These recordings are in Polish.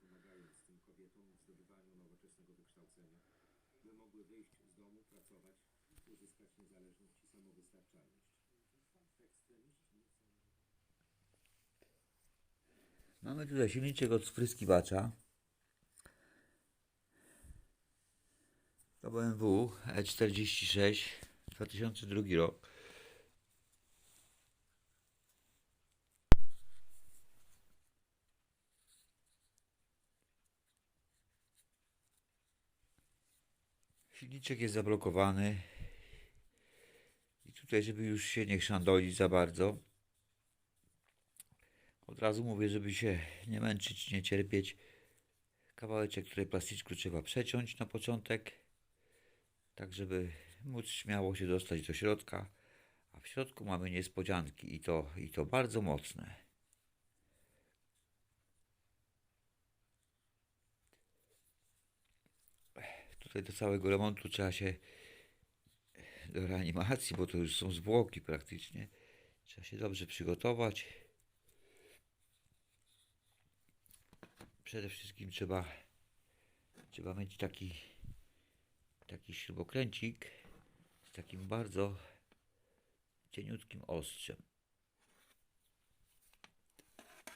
pomagając tym kobietom w zdobywaniu nowoczesnego wykształcenia, by mogły wyjść z domu, pracować, uzyskać niezależność i samowystarczalność. Ekstremiści nie chcą Mamy tutaj silniczek od spryskiwacza. To BMW E46 2002 rok. Silniczek jest zablokowany. I tutaj, żeby już się nie chrzandolić za bardzo, od razu mówię, żeby się nie męczyć, nie cierpieć. Kawałeczek tutaj plasticzku trzeba przeciąć na początek, tak żeby móc śmiało się dostać do środka. A w środku mamy niespodzianki i to, i to bardzo mocne. Tutaj do całego remontu trzeba się do reanimacji, bo to już są zwłoki praktycznie. Trzeba się dobrze przygotować. przede wszystkim trzeba, trzeba mieć taki, taki śrubokręcik z takim bardzo cieniutkim ostrzem.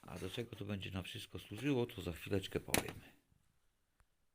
A do czego to będzie nam wszystko służyło, to za chwileczkę powiem.